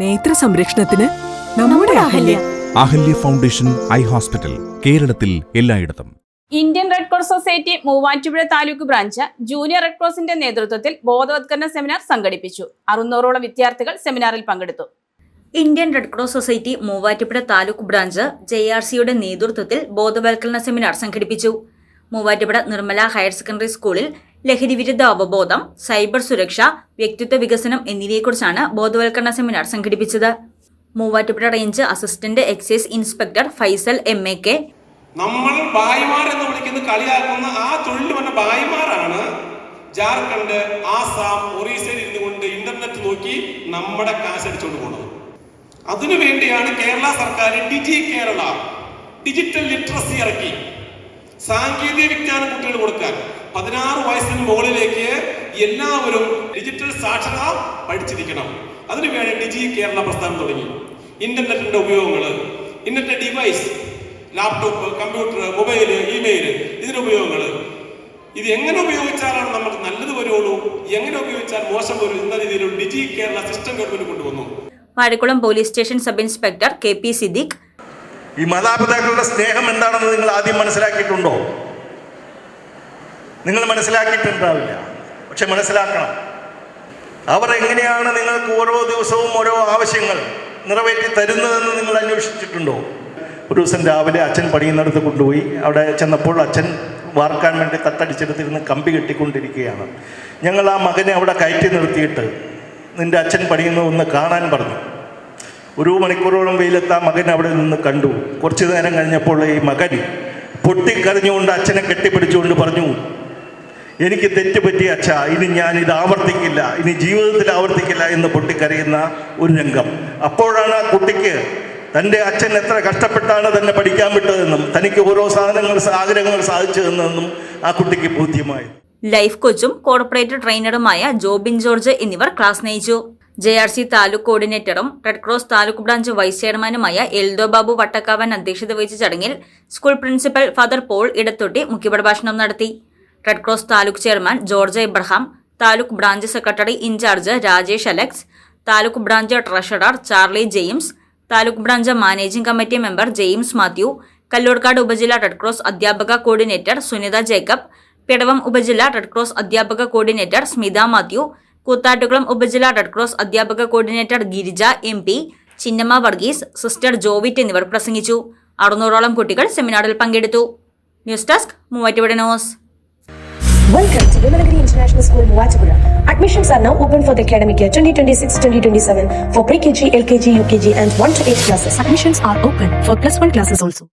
നേത്ര സംരക്ഷണത്തിന് നമ്മുടെ Ahalya. Ahalya. Foundation eye hospital കേരളത്തിൽ എല്ലായിടത്തും. Indian red cross society Muvattupuzha taluk branch junior red ക്രോസിന്റെ നേതൃത്വത്തിൽ ബോധവത്കരണ സെമിനാർ സംഘടിപ്പിച്ചു. അറുന്നൂറോളം വിദ്യാർത്ഥികൾ സെമിനാറിൽ പങ്കെടുത്തു. Indian red cross society Muvattupuzha taluk branch J R സിയുടെ നേതൃത്വത്തിൽ ബോധവൽക്കരണ സെമിനാർ സംഘടിപ്പിച്ചു. മൂവാറ്റുപുഴ നിർമ്മല ഹയർ സെക്കൻഡറി സ്കൂളിൽ ലഹരി വിരുദ്ധ അവബോധം സൈബർ സുരക്ഷ വ്യക്തിത്വ വികസനം എന്നിവയെക്കുറിച്ചാണ് ബോധവൽക്കരണ സെമിനാർ സംഘടിപ്പിച്ചത്. Muvattupuzha range assistant excise inspector Faisal M A K. നമ്മൾ ബായിമാർ എന്ന് വിളിക്കുന്ന കളിയാക്കുന്ന ആ തൊഴിൽ വന്ന ബായിമാരാണ് ജാർഖണ്ഡ് ആസാം ഒറീസയിൽ ഇരുന്നു കൊണ്ട് ഇന്റർനെറ്റ് നോക്കി നമ്മുടെ കാശ് അടിച്ചുകൊണ്ട് പോകുന്നത് അതിനു വേണ്ടിയാണ് കേരള സർക്കാർ ഡിജി കേരള ഡിജിറ്റൽ ലിറ്ററസി ഇറക്കി. സാങ്കേതിക വിജ്ഞാനം കുട്ടികൾ കൊടുക്കാൻ. പതിനാറ് വയസ്സിന് മുകളിലേക്ക് എല്ലാവരും ഡിജിറ്റൽ സാക്ഷരത പഠിച്ചിരിക്കണം. അതിനുവേണ്ടി ഡിജി കേരള പ്രസ്ഥാനം തുടങ്ങി. ഇന്റർനെറ്റിന്റെ ഉപയോഗങ്ങൾ ഇന്നത്തെ device laptop computer mobile email ഇതിന്റെ ഉപയോഗങ്ങൾ ഇത് എങ്ങനെ ഉപയോഗിച്ചാലാണ് നമുക്ക് നല്ലത് വരുള്ളൂ? എങ്ങനെ ഉപയോഗിച്ചാൽ മോശം വരും എന്ന രീതിയിൽ ഡിജി കേരള സിസ്റ്റം ഗവൺമെന്റ് കൊണ്ടുവന്നു. Vazhakulam police station sub inspector K P Siddique. ഈ മാതാപിതാക്കളുടെ സ്നേഹം എന്താണെന്ന് നിങ്ങൾ ആദ്യം മനസ്സിലാക്കിയിട്ടുണ്ടോ? നിങ്ങൾ മനസ്സിലാക്കിയിട്ടുണ്ടാവില്ല. പക്ഷെ മനസ്സിലാക്കണം. അവർ എങ്ങനെയാണ് നിങ്ങൾക്ക് ഓരോ ദിവസവും ഓരോ ആവശ്യങ്ങൾ നിറവേറ്റി തരുന്നതെന്ന് നിങ്ങൾ അന്വേഷിച്ചിട്ടുണ്ടോ? ഒരു ദിവസം രാവിലെ അച്ഛൻ പണിയുന്നിടത്ത് കൊണ്ടുപോയി. അവിടെ ചെന്നപ്പോൾ അച്ഛൻ വാർക്കാൻ വേണ്ടി തട്ടടിച്ചെടുത്തിരുന്ന് കമ്പി കെട്ടിക്കൊണ്ടിരിക്കുകയാണ്. ഞങ്ങൾ ആ മകനെ അവിടെ കയറ്റി നിർത്തിയിട്ട് നിന്റെ അച്ഛൻ പണിയുന്നത് ഒന്ന് കാണാൻ പറഞ്ഞു. ഒരു മണിക്കൂറോളം വെയിലത്ത് ആ മകൻ അവിടെ നിന്ന് കണ്ടു. കുറച്ചു നേരം കഴിഞ്ഞപ്പോൾ ഈ മകൻ പൊട്ടിക്കരഞ്ഞുകൊണ്ട് അച്ഛനെ കെട്ടിപ്പിടിച്ചുകൊണ്ട് പറഞ്ഞു എനിക്ക് തെറ്റ് പറ്റിയ അച്ഛ ഇനി ഞാൻ ഇത് ആവർത്തിക്കില്ല ഇനി ജീവിതത്തിൽ ആവർത്തിക്കില്ല എന്ന് പൊട്ടിക്കരയുന്ന ഒരു രംഗം. അപ്പോഴാണ് ആ കുട്ടിക്ക് തന്റെ അച്ഛൻ എത്ര കഷ്ടപ്പെട്ടാണ് തന്നെ പഠിക്കാൻ വിട്ടതെന്നും തനിക്ക് ഓരോ സാധനങ്ങൾ ആഗ്രഹങ്ങൾ സാധിച്ചതെന്നും ആ കുട്ടിക്ക് ബോധ്യമായത്. ലൈഫ് കോച്ചും കോർപ്പറേറ്റ് ട്രെയിനറുമായ ജോബിൻ ജോർജ് എന്നിവർ ക്ലാസ് നയിച്ചു J R C taluk കോർഡിനേറ്ററും red cross taluk branch vice ചെയർമാനുമായ എൽദോ ബാബു വട്ടക്കാവൻ അധ്യക്ഷത വഹിച്ച ചടങ്ങിൽ school principal father Paul Edathotty മുഖ്യപ്രഭാഷണം നടത്തി. Red cross taluk chairman George Ibrahim taluk branch secretary in charge Rajesh Alex taluk branch treasurer Charlie James taluk branch managing committee member James Mathew Kallurkad ഉപജില്ല red cross അധ്യാപക coordinator Sunitha Jacob Pidavam ഉപജില്ല red cross അധ്യാപക coordinator Smitha Mathew Koothattukulam ഉപജില്ല red cross അധ്യാപക coordinator Girija M P Chinnamma Varghese sister Jovit എന്നിവർ പ്രസംഗിച്ചു. അറുന്നൂറോളം കുട്ടികൾ സെമിനാറിൽ പങ്കെടുത്തു. News desk Muvattupuzha news. Welcome to Vimalagiri International School, Muatupura. Admissions are now open for the academic year 2026-2027 for pre-KG, LKG, UKG and 1 to 8 classes. Admissions are open for plus one classes also.